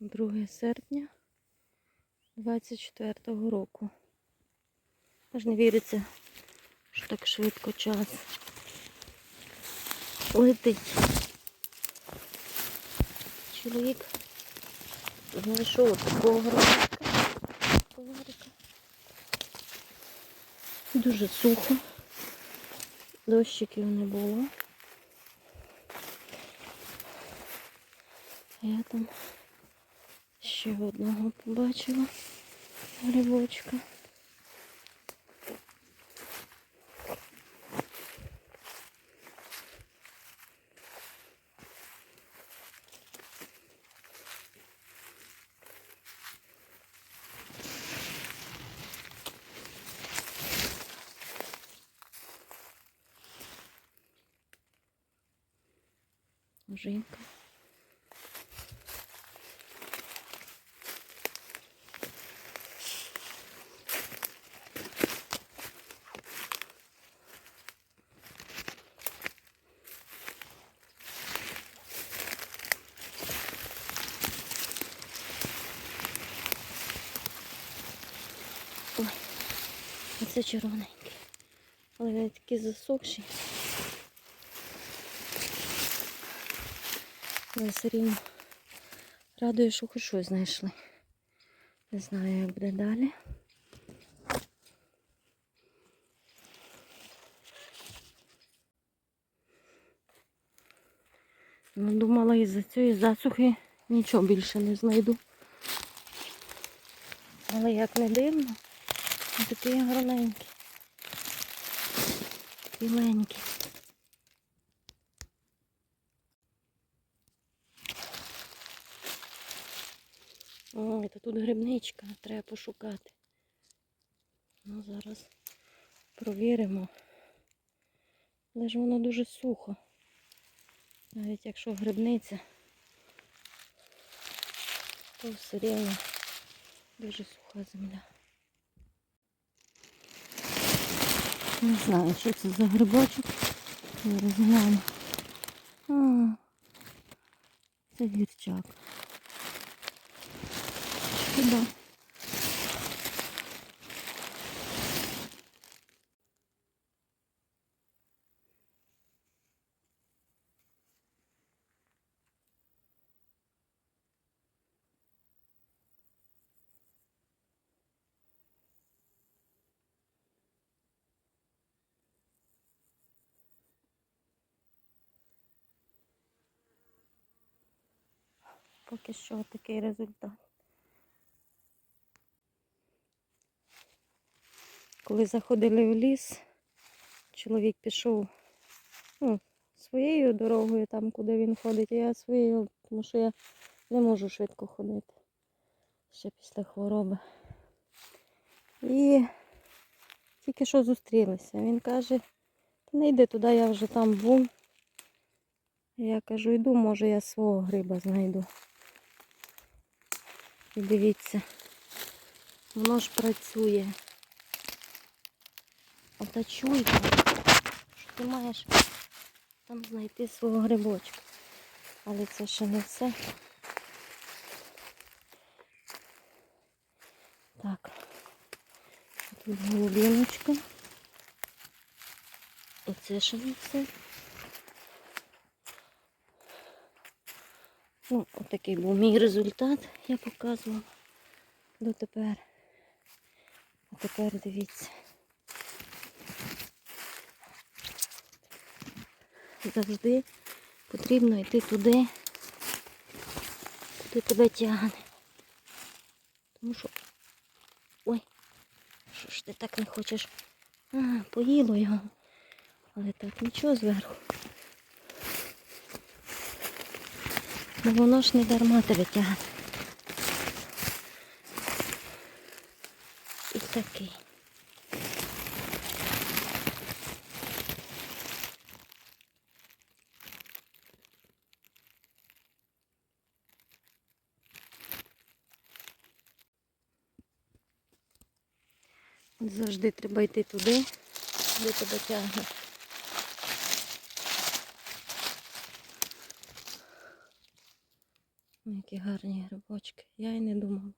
2 серпня 24-го року. Аж не віриться, що так швидко час летить. Чоловік знайшов такого. Коврика. Дуже сухо. Дощиків не було. Я там ще одного побачила грибочка. Жінка. Оце червоненький. Але вони такі засохші. Але все рівно радує, що хоч щось знайшли. Не знаю, як буде далі. Ну, думала, із-за цієї засухи нічого більше не знайду. Але як не дивно, такий гарненький. Біленький. Ой, та тут грибничка, треба пошукати. Ну, зараз провіримо. Але ж воно дуже сухо. Навіть якщо грибниця, то все рівно дуже суха земля. Не знаю, що це за грибочок. Зараз гляну. Це гірчак. Шкода. Поки що такий результат. Коли заходили в ліс, чоловік пішов ну, своєю дорогою, там, куди він ходить, а я своєю, тому що я не можу швидко ходити ще після хвороби. І тільки що зустрілися. Він каже, не йди туди, я вже там був. Я кажу, йду, може я свого гриба знайду. І дивіться, воно ж працює. Ота чуйка, що ти маєш там знайти свого грибочка. Але це ще не все. Так, тут голубіночка. І це ще не все. Ну, отакий був мій результат, я показувала дотепер. А тепер дивіться. Завжди потрібно йти туди, куди тебе тягне. Тому що... Ой, що ж ти так не хочеш? А, поїло його. Але так нічого зверху. Ну воно ж не дарма тебе тягне. І такий. Завжди треба йти туди, де тебе тягне. Які гарні грибочки. Я й не думала.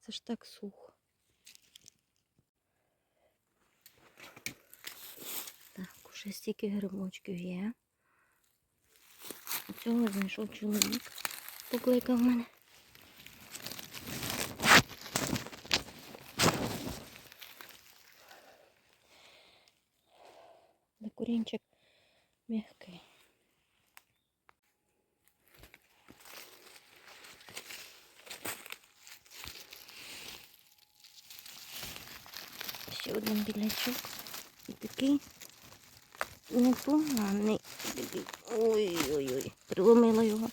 Це ж так сухо. Так, уже стільки грибочків є. Цього знайшов чоловік. Покликав мене. Але корінчик м'який. Ще один. І такий непоганий. Ой-ой-ой. Приломила його.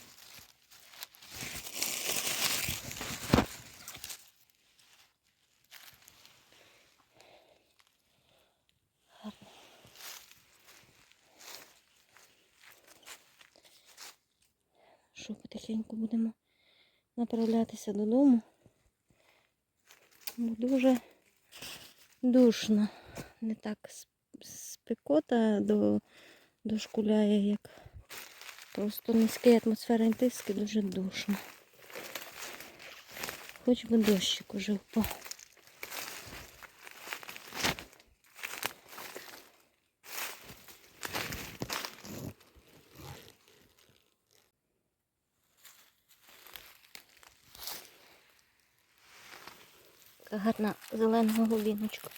Що потихеньку будемо направлятися додому. Дуже душно. Не так спекота до, дошкуляє, як просто низький атмосферний тиск і дуже душно. Хоч би дощик уже впав. Гарна зелена голубіночка.